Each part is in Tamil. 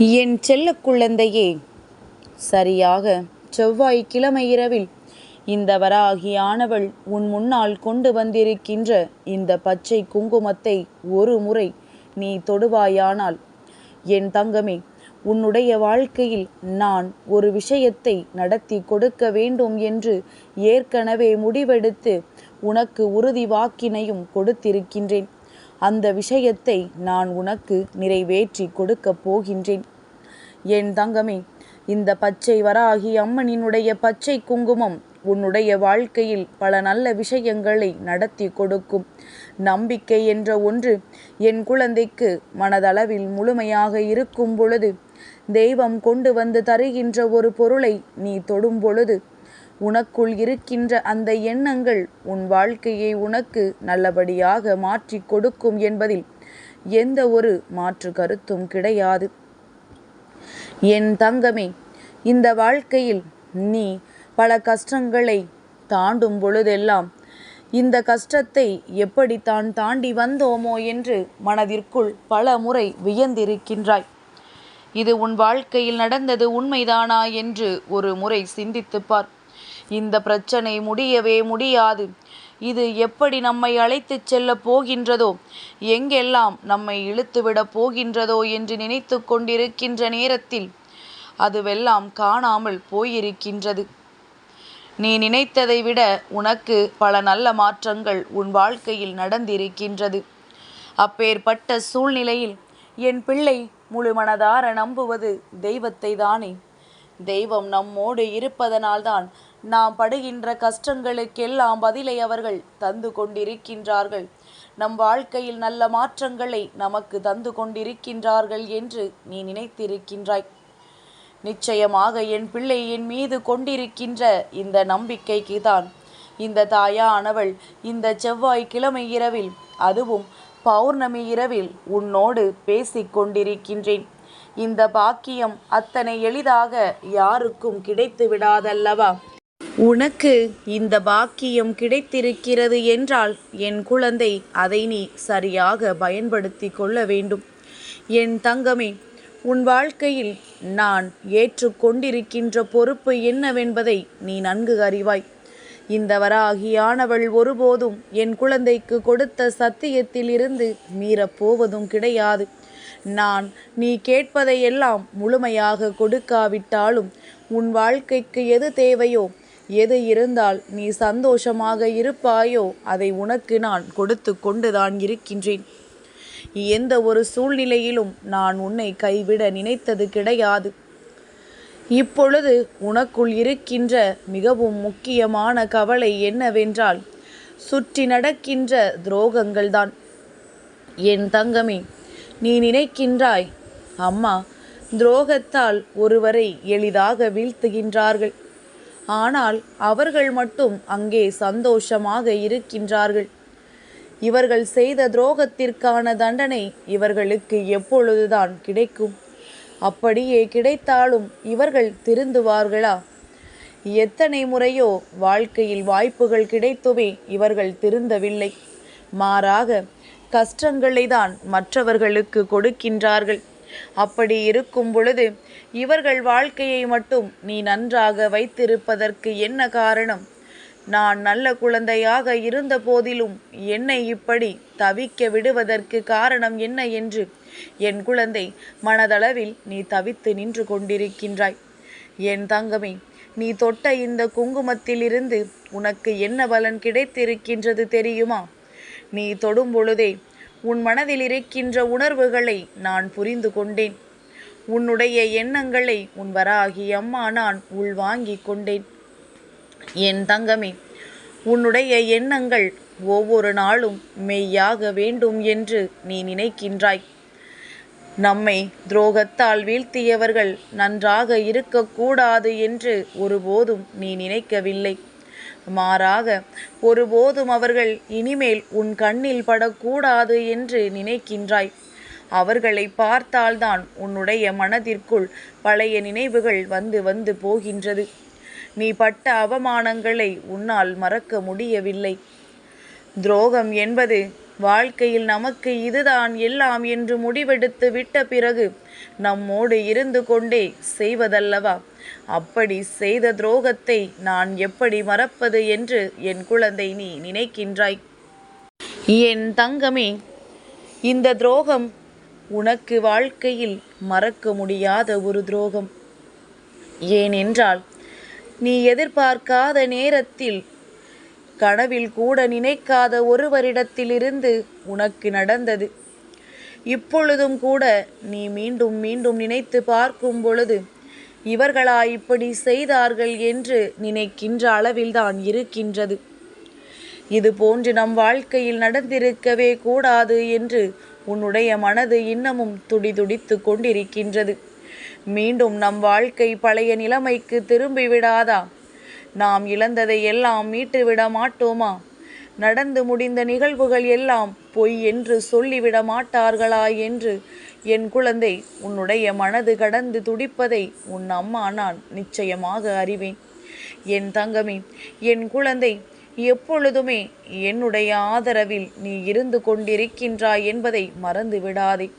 என் செல்ல குழந்தையே சரியாக செவ்வாய் கிழமை இரவில் இந்த வராகியானவள் உன் முன்னால் கொண்டு வந்திருக்கின்ற இந்த பச்சை குங்குமத்தை ஒரு முறை நீ தொடுவாயானால் என் தங்கமே உன்னுடைய வாழ்க்கையில் நான் ஒரு விஷயத்தை நடத்தி கொடுக்க வேண்டும் என்று ஏற்கனவே முடிவெடுத்து உனக்கு உறுதி வாக்கினையும் கொடுத்திருக்கின்றேன். அந்த விஷயத்தை நான் உனக்கு நிறைவேற்றி கொடுக்கப் போகின்றேன். என் தங்கமே இந்த பச்சை வராகி அம்மனினுடைய பச்சை குங்குமம் உன்னுடைய வாழ்க்கையில் பல நல்ல விஷயங்களை நடத்தி கொடுக்கும். நம்பிக்கை என்ற ஒன்று என் குழந்தைக்கு மனதளவில் முழுமையாக இருக்கும் பொழுது தெய்வம் கொண்டு வந்து தருகின்ற ஒரு பொருளை நீ தொடும் பொழுது உனக்குள் இருக்கின்ற அந்த எண்ணங்கள் உன் வாழ்க்கையை உனக்கு நல்லபடியாக மாற்றி கொடுக்கும் என்பதில் எந்த ஒரு மாற்று கருத்தும் கிடையாது. என் தங்கமே இந்த வாழ்க்கையில் நீ பல கஷ்டங்களை தாண்டும் பொழுதெல்லாம் இந்த கஷ்டத்தை எப்படி தான் தாண்டி வந்தோமோ என்று மனதிற்குள் பல முறை வியந்திருக்கின்றாய். இது உன் வாழ்க்கையில் நடந்தது உண்மைதானா என்று ஒரு முறை சிந்தித்துப் பார். இந்த பிரச்சனை முடியவே முடியாது. இது எப்படி நம்மை அழைத்துச் செல்ல போகின்றதோ எங்கெல்லாம் நம்மை இழுத்துவிடப் போகின்றதோ என்று நினைத்து கொண்டிருக்கின்ற நேரத்தில் அதுவெல்லாம் காணாமல் போயிருக்கின்றது. நீ நினைத்ததை விட உனக்கு பல நல்ல மாற்றங்கள் உன் வாழ்க்கையில் நடந்திருக்கின்றது. அப்பேற்பட்ட சூழ்நிலையில் என் பிள்ளை முழு மனதார நம்புவது தெய்வத்தை தானே தெய்வம் நம்மோடு இருப்பதனால்தான் நாம் படுகின்ற கஷ்டங்களுக்கெல்லாம் பதிலை அவர்கள் தந்து கொண்டிருக்கின்றார்கள். நம் வாழ்க்கையில் நல்ல மாற்றங்களை நமக்கு தந்து கொண்டிருக்கின்றார்கள் என்று நீ நினைத்திருக்கின்றாய். நிச்சயமாக என் பிள்ளை என் மீது கொண்டிருக்கின்ற இந்த நம்பிக்கைக்கு தான். இந்த தாயானவள் இந்த செவ்வாய் கிழமை இரவில் அதுவும் பௌர்ணமி இரவில் உன்னோடு பேசிக் கொண்டிருக்கின்றேன். இந்த பாக்கியம் அத்தனை எளிதாக யாருக்கும் கிடைத்து விடாதல்லவா உனக்கு இந்த பாக்கியம் கிடைத்திருக்கிறது என்றால் என் குழந்தை அதை நீ சரியாக பயன்படுத்தி கொள்ள வேண்டும். என் தங்கமே உன் வாழ்க்கையில் நான் ஏற்றுக்கொண்டிருக்கின்ற பொறுப்பு என்னவென்பதை நீ நன்கு அறிவாய். இந்த வராகியானவள் ஒருபோதும் என் குழந்தைக்கு கொடுத்த சத்தியத்திலிருந்து மீறப்போவதும் கிடையாது. நான் நீ கேட்பதையெல்லாம் முழுமையாக கொடுக்காவிட்டாலும் உன் வாழ்க்கைக்கு எது தேவையோ எது இருந்தால் நீ சந்தோஷமாக இருப்பாயோ அதை உனக்கு நான் கொடுத்து கொண்டுதான் இருக்கின்றேன். எந்த ஒரு சூழ்நிலையிலும் நான் உன்னை கைவிட நினைத்தது கிடையாது. இப்பொழுது உனக்குள் இருக்கின்ற மிகவும் முக்கியமான கவலை என்னவென்றால் சுற்றி நடக்கின்ற துரோகங்கள்தான். என் தங்கமே நீ நினைக்கின்றாய் அம்மா துரோகத்தால் ஒருவரை எளிதாக வீழ்த்துகின்றார்கள். ஆனால் அவர்கள் மட்டும் அங்கே சந்தோஷமாக இருக்கின்றார்கள். இவர்கள் செய்த துரோகத்திற்கான தண்டனை இவர்களுக்கு எப்பொழுதுதான் கிடைக்கும்? அப்படியே கிடைத்தாலும் இவர்கள் திருந்துவார்களா? எத்தனை முறையோ வாழ்க்கையில் வாய்ப்புகள் கிடைத்துமே இவர்கள் திருந்தவில்லை. மாறாக கஷ்டங்களை தான் மற்றவர்களுக்கு கொடுக்கின்றார்கள். அப்படி இருக்கும் பொழுது இவர்கள் வாழ்க்கையை மட்டும் நீ நன்றாக வைத்திருப்பதற்கு என்ன காரணம்? நான் நல்ல குழந்தையாக இருந்த போதிலும் என்னை இப்படி தவிக்க விடுவதற்கு காரணம் என்ன என்று என் குழந்தை மனதளவில் நீ தவித்து நின்று கொண்டிருக்கின்றாய். என் தங்கமே நீ தொட்ட இந்த குங்குமத்திலிருந்து உனக்கு என்ன பலன் கிடைத்திருக்கின்றது தெரியுமா? நீ தொடும் பொழுதே உன் மனதில் இருக்கின்ற உணர்வுகளை நான் புரிந்து கொண்டேன். உன்னுடைய எண்ணங்களை உன் வராகி அம்மா நான் உள்வாங்கி கொண்டேன். என் தங்கமே உன்னுடைய எண்ணங்கள் ஒவ்வொரு நாளும் மெய்யாக வேண்டும் என்று நீ நினைக்கின்றாய். நம்மை துரோகத்தால் வீழ்த்தியவர்கள் நன்றாக இருக்கக்கூடாது என்று ஒருபோதும் நீ நினைக்கவில்லை. மாறாக ஒருபோதும் அவர்கள் இனிமேல் உன் கண்ணில் படக்கூடாது என்று நினைக்கின்றாய். அவர்களை பார்த்தால்தான் உன்னுடைய மனதிற்குள் பழைய நினைவுகள் வந்து வந்து போகின்றது. நீ பட்ட அவமானங்களை உன்னால் மறக்க முடியவில்லை. துரோகம் என்பது வாழ்க்கையில் நமக்கு இதுதான் எல்லாம் என்று முடிவெடுத்து விட்ட பிறகு நம்மோடு இருந்து கொண்டே செய்வதல்லவா? அப்படி செய்த துரோகத்தை நான் எப்படி மறப்பது என்று என் குழந்தை நீ நினைக்கின்றாய். என் தங்கமே இந்த துரோகம் உனக்கு வாழ்க்கையில் மறக்க முடியாத ஒரு துரோகம். ஏனென்றால் நீ எதிர்பார்க்காத நேரத்தில் கனவில் கூட நினைக்காத ஒருவரிடத்திலிருந்து உனக்கு நடந்தது. இப்பொழுதும் கூட நீ மீண்டும் மீண்டும் நினைத்து பார்க்கும் பொழுது இவர்களா இப்படி செய்தார்கள் என்று நினைக்கின்ற அளவில்தான் இருக்கின்றது. இது போன்று நம் வாழ்க்கையில் நடந்திருக்கவே கூடாது என்று உன்னுடைய மனது இன்னமும் துடிதுடித்து கொண்டிருக்கின்றது. மீண்டும் நம் வாழ்க்கை பழைய நிலைமைக்கு திரும்பிவிடாதா? நாம் இழந்ததை எல்லாம் மீட்டுவிட மாட்டோமா? நடந்து முடிந்த நிகழ்வுகள் எல்லாம் பொய் என்று சொல்லிவிட மாட்டார்களா என்று என் குழந்தை உன்னுடைய மனது கடந்து துடிப்பதை உன் அம்மா நான் நிச்சயமாக அறிவேன். என் தங்கமே என் குழந்தை எப்பொழுதுமே என்னுடைய ஆதரவில் நீ இருந்து கொண்டிருக்கின்றாய் என்பதை மறந்து விடாதே.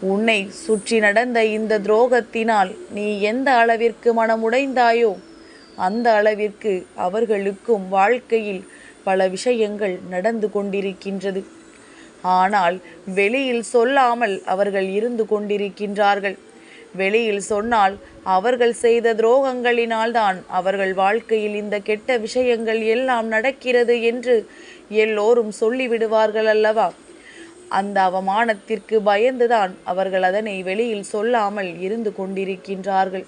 உன்னை சுற்றி நடந்த இந்த துரோகத்தினால் நீ எந்த அளவிற்கு மனமுடைந்தாயோ அந்த அளவிற்கு அவர்களுக்கும் வாழ்க்கையில் பல விஷயங்கள் நடந்து கொண்டிருக்கின்றது. ஆனால் வெளியில் சொல்லாமல் அவர்கள் இருந்து கொண்டிருக்கின்றார்கள். வெளியில் சொன்னால் அவர்கள் செய்த துரோகங்களினால்தான் அவர்கள் வாழ்க்கையில் இந்த கெட்ட விஷயங்கள் எல்லாம் நடக்கிறது என்று எல்லோரும் சொல்லிவிடுவார்கள் அல்லவா? அந்த அவமானத்திற்கு பயந்துதான் அவர்கள் அதனை வெளியில் சொல்லாமல் இருந்து கொண்டிருக்கின்றார்கள்.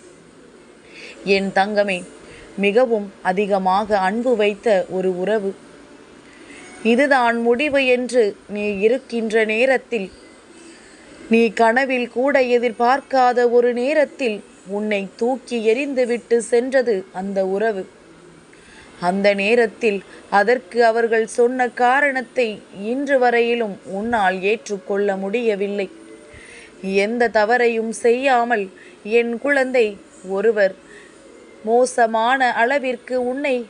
என் தங்கமே மிகவும் அதிகமாக அன்பு வைத்த ஒரு உறவு. இதுதான் முடிவு என்று நீ இருக்கின்ற நேரத்தில். நீ கனவில் கூட எதிர்பார்க்காத ஒரு நேரத்தில் உன்னை தூக்கி எறிந்துவிட்டு சென்றது அந்த உறவு. அந்த நேரத்தில் அதற்கு அவர்கள் சொன்ன காரணத்தை இன்று வரையிலும் உன்னால் ஏற்றுக்கொள்ள முடியவில்லை. எந்த தவறையும் செய்யாமல் என் குழந்தை ஒருவர் மோசமான அளவிற்கு உன்னை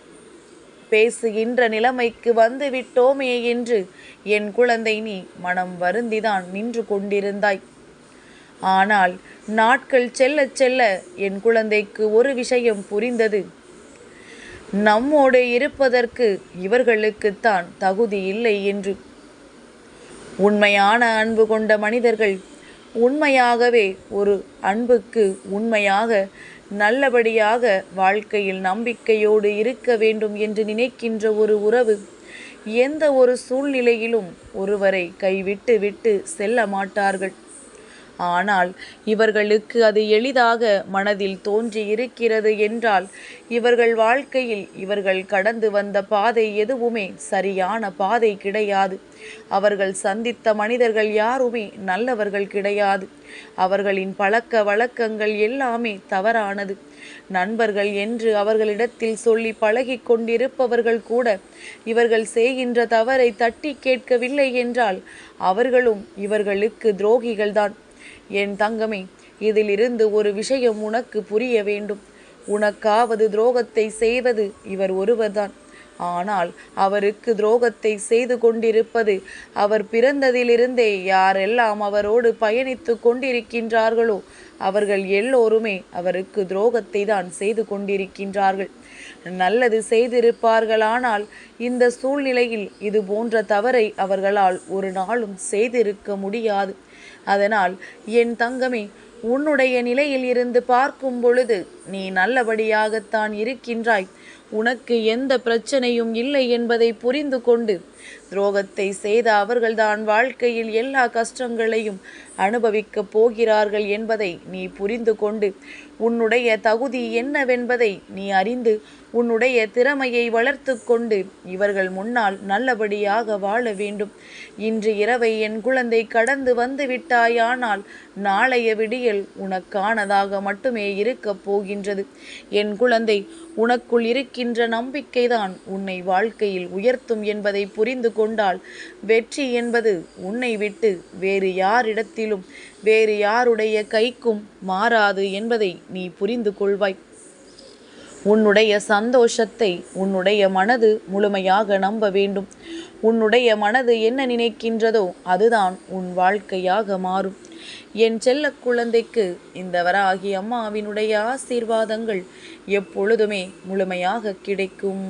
பேசுகின்ற நிலைமைக்கு வந்து விட்டோமே என்று என் குழந்தை நீ மனம் வருந்திதான் நின்று கொண்டிருந்தாய். ஆனால் நாட்கள் செல்ல செல்ல என் குழந்தைக்கு ஒரு விஷயம் புரிந்தது. நம்மோடு இருப்பதற்கு இவர்களுக்குத்தான் தகுதி இல்லை என்று. உண்மையான அன்பு கொண்ட மனிதர்கள் உண்மையாகவே ஒரு அன்புக்கு உண்மையாக நல்லபடியாக வாழ்க்கையில் நம்பிக்கையோடு இருக்க வேண்டும் என்று நினைக்கின்ற ஒரு உறவு எந்த ஒரு சூழ்நிலையிலும் ஒருவரை கைவிட்டு விட்டு செல்ல மாட்டார்கள். ஆனால் இவர்களுக்கு அது எளிதாக மனதில் தோன்றி இருக்கிறது என்றால் இவர்கள் வாழ்க்கையில் இவர்கள் கடந்து வந்த பாதை எதுவுமே சரியான பாதை கிடையாது. அவர்கள் சந்தித்த மனிதர்கள் யாருமே நல்லவர்கள் கிடையாது. அவர்களின் பழக்க வழக்கங்கள் எல்லாமே தவறானது. நண்பர்கள் என்று அவர்களிடத்தில் சொல்லி பழகி கொண்டிருப்பவர்கள் கூட இவர்கள் செய்கின்ற தவறை தட்டி கேட்கவில்லை என்றால் அவர்களும் இவர்களுக்கு துரோகிகள்தான். என் தங்கமே இதிலிருந்து ஒரு விஷயம் உனக்கு புரிய வேண்டும். உனக்காவது துரோகத்தை செய்வது இவர் ஒருவர்தான். ஆனால் அவருக்கு துரோகத்தை செய்து கொண்டிருப்பது அவர் பிறந்ததிலிருந்தே யாரெல்லாம் அவரோடு பயணித்து கொண்டிருக்கின்றார்களோ அவர்கள் எல்லோருமே அவருக்கு துரோகத்தை தான் செய்து கொண்டிருக்கின்றார்கள். நல்லது செய்திருப்பார்களானால் இந்த சூழ்நிலையில் இது போன்ற தவறை அவர்களால் ஒரு நாளும் செய்திருக்க முடியாது. அதனால் என் தங்கமே உன்னுடைய நிலையில் இருந்து பார்க்கும் பொழுது நீ நல்லபடியாகத்தான் இருக்கின்றாய். உனக்கு எந்த பிரச்சனையும் இல்லை என்பதை புரிந்து கொண்டு துரோகத்தை செய்த அவர்கள்தான் வாழ்க்கையில் எல்லா கஷ்டங்களையும் அனுபவிக்கப் போகிறார்கள் என்பதை நீ புரிந்து கொண்டு உன்னுடைய தகுதி என்னவென்பதை நீ அறிந்து உன்னுடைய திறமையை வளர்த்து கொண்டு இவர்கள் முன்னால் நல்லபடியாக வாழ வேண்டும். இன்று இரவை என் குழந்தை கடந்து வந்து விட்டாயானால் நாளைய விடியல் உனக்கானதாக மட்டுமே இருக்கப் போகின்றது. என் குழந்தை உனக்குள் இருக்கின்ற நம்பிக்கைதான் உன்னை வாழ்க்கையில் உயர்த்தும் என்பதை புரிந்து கொண்டால் வெற்றி என்பது உன்னை விட்டு வேறு யாரிடத்திலும் வேறு யாருடைய கைக்கும் மாறாது என்பதை நீ புரிந்து கொள்வாய். உன்னுடைய சந்தோஷத்தை உன்னுடைய மனது முழுமையாக நம்ப வேண்டும். உன்னுடைய மனது என்ன நினைக்கின்றதோ அதுதான் உன் வாழ்க்கையாக மாறும். என் செல்ல குழந்தைக்கு இந்த வராகி அம்மாவினுடைய ஆசீர்வாதங்கள் எப்பொழுதுமே முழுமையாக கிடைக்கும்.